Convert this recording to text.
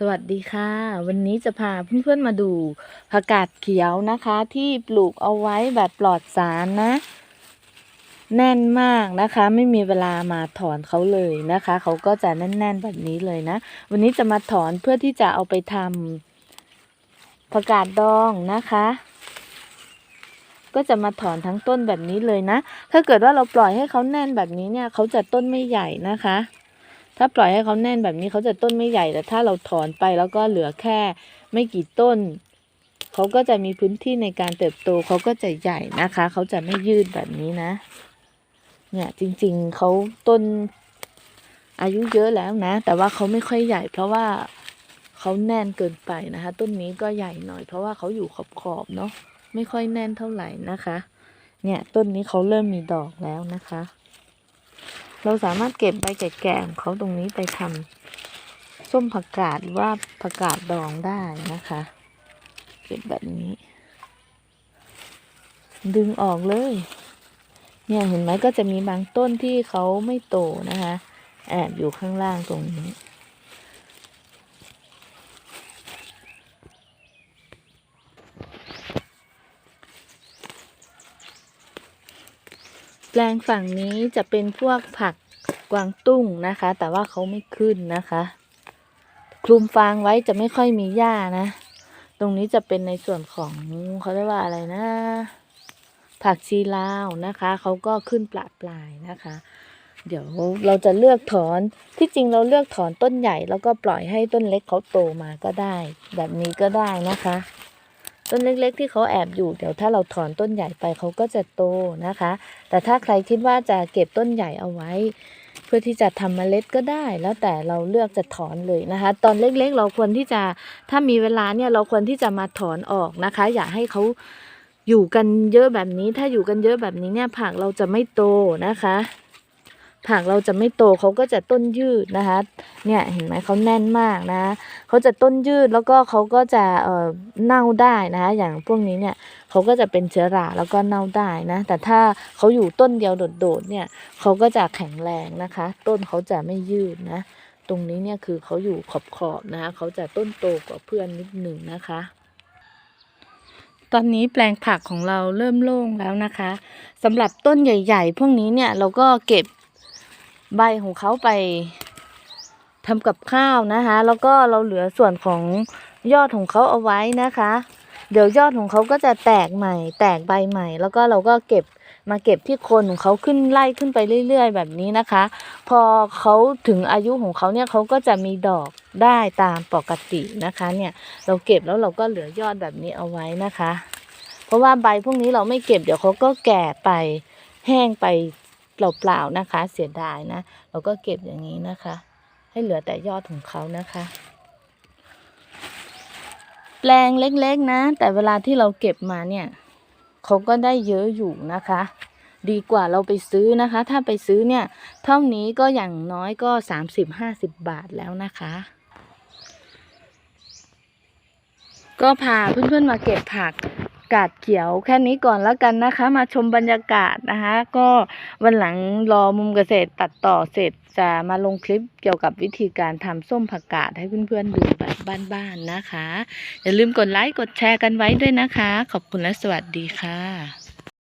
สวัสดีค่ะ วันนี้จะพาเพื่อนๆมาดูผักกาดเขียวนะคะ ที่ปลูกเอาไว้แบบปลอดสารนะ แน่นมากนะคะ ไม่มีเวลามาถอนเขาเลยนะคะ เขาก็จะแน่น ๆ แบบนี้เลยนะ วันนี้จะมาถอนเพื่อที่จะเอาไปทำผักกาดดองนะคะ ก็จะมาถอนทั้งต้นแบบนี้เลยนะ ถ้าเกิดว่าเราปล่อยให้เขาแน่นแบบนี้เนี่ย เขาจะต้นไม่ใหญ่นะคะ ถ้าปล่อยให้เขาแน่นแบบนี้เขาจะต้นไม่ใหญ่แต่ถ้าเราถอนไปแล้วก็เหลือแค่ไม่กี่ต้น เขาก็จะมีพื้นที่ในการเติบโตเขาก็จะใหญ่นะคะ เขาจะไม่ยืดแบบนี้นะ เนี่ยจริงๆเขาต้นอายุเยอะแล้วนะ แต่ว่าเขาไม่ค่อยใหญ่ เพราะว่าเขาแน่นเกินไปนะคะ ต้นนี้ก็ใหญ่หน่อย เพราะว่าเขาอยู่ขอบๆเนาะไม่ค่อยแน่นเท่าไหร่นะคะ เนี่ยต้นนี้เขาเริ่มมีดอกแล้วนะคะ เราสามารถเก็บใบแก่ๆของเขาตรงนี้ไปทำส้มผักกาดหรือว่าผักกาดดองได้นะคะ เก็บแบบนี้ ดึงออกเลย เนี่ยเห็นไหมก็จะมีบางต้นที่เขาไม่โตนะคะ แอบอยู่ข้างล่างตรงนี้ แปลงฝั่งนี้จะเป็นพวกผักกวางตุ้งนะคะ แต่ว่าเขาไม่ขึ้นนะคะ คลุมฟางไว้จะไม่ค่อยมีหญ้านะ ตรงนี้จะเป็นในส่วนของเขาเรียกว่าอะไรนะ ผักชีลาวนะคะเขาก็ขึ้นปลาปลายนะคะ เดี๋ยวเราจะเลือกถอนที่จริงเราเลือกถอนต้นใหญ่ แล้วก็ปล่อยให้ต้นเล็กเขาโตมาก็ได้ แบบนี้ก็ได้นะคะ ต้นเล็กๆ ที่เขาแอบอยู่เดี๋ยวถ้าเราถอนต้นใหญ่ไปเขาก็จะโตนะคะ แต่ถ้าใครคิดว่าจะเก็บต้นใหญ่เอาไว้ เพื่อที่จะทำเมล็ดก็ได้ แล้วแต่เราเลือกจะถอนเลยนะคะ ตอนเล็กๆ เราควรที่จะถ้ามีเวลาเนี่ยเราควรที่จะมาถอนออกนะคะ อย่าให้เขาอยู่กันเยอะแบบนี้ ถ้าอยู่กันเยอะแบบนี้เนี่ยผักเราจะไม่โตนะคะ ผักเราจะไม่โตเขาก็จะต้นยืดนะคะ เนี่ยเห็นไหมเขาแน่นมากนะเขาจะต้นยืดแล้วก็เขาก็จะเอ่อเน่าได้นะคะอย่างพวกนี้เนี่ยเขาก็จะเป็นเชื้อราแล้วก็เน่าได้นะ แต่ถ้าเขาอยู่ต้นเดียวโดดๆเนี่ยเขาก็จะแข็งแรงนะคะ ต้นเขาจะไม่ยืดนะ ตรงนี้เนี่ยคือเขาอยู่ขอบๆนะคะเขาจะต้นโตกว่าเพื่อนนิดหนึ่งนะคะตอนนี้แปลงผักของเราเริ่มโล่งแล้วนะคะสำหรับต้นใหญ่ ๆ พวกนี้เนี่ยเราก็เก็บ ใบของเขาไปทำกับข้าวนะคะ แล้วก็เราเหลือส่วนของยอดของเขาเอาไว้นะคะ เดี๋ยวยอดของเขาก็จะแตกใหม่ แตกใบใหม่ แล้วก็เราก็เก็บมาเก็บที่โคนของเขาขึ้นไล่ขึ้นไปเรื่อย ๆ แบบนี้นะคะ พอเขาถึงอายุของเขาเนี่ยเขาก็จะมีดอกได้ตามปกตินะคะเนี่ยเราเก็บแล้วเราก็เหลือยอดแบบนี้เอาไว้นะคะ เพราะว่าใบพวกนี้เราไม่เก็บเดี๋ยวเขาก็แก่ไปแห้งไป เปล่าๆนะคะ เสียดายนะ เราก็เก็บอย่างนี้นะคะ ให้เหลือแต่ยอดของเขานะคะ แปลงเล็กๆนะ แต่เวลาที่เราเก็บมาเนี่ยเขาก็ได้เยอะอยู่นะคะ ดีกว่าเราไปซื้อนะคะ ถ้าไปซื้อเนี่ย เท่านี้ก็อย่างน้อยก็สามสิบห้าสิบบาทแล้วนะคะก็พาเพื่อนๆมาเก็บผัก กาดเขียวแค่นี้ก่อนแล้วกันนะคะ มาชมบรรยากาศนะคะ ก็วันหลังรอมุมเกษตรตัดต่อเสร็จจะมาลงคลิปเกี่ยวกับวิธีการทำส้มผักกาดให้เพื่อนๆดูแบบบ้านๆนะคะ อย่าลืมกดไลค์กดแชร์กันไว้ด้วยนะคะ ขอบคุณและสวัสดีค่ะ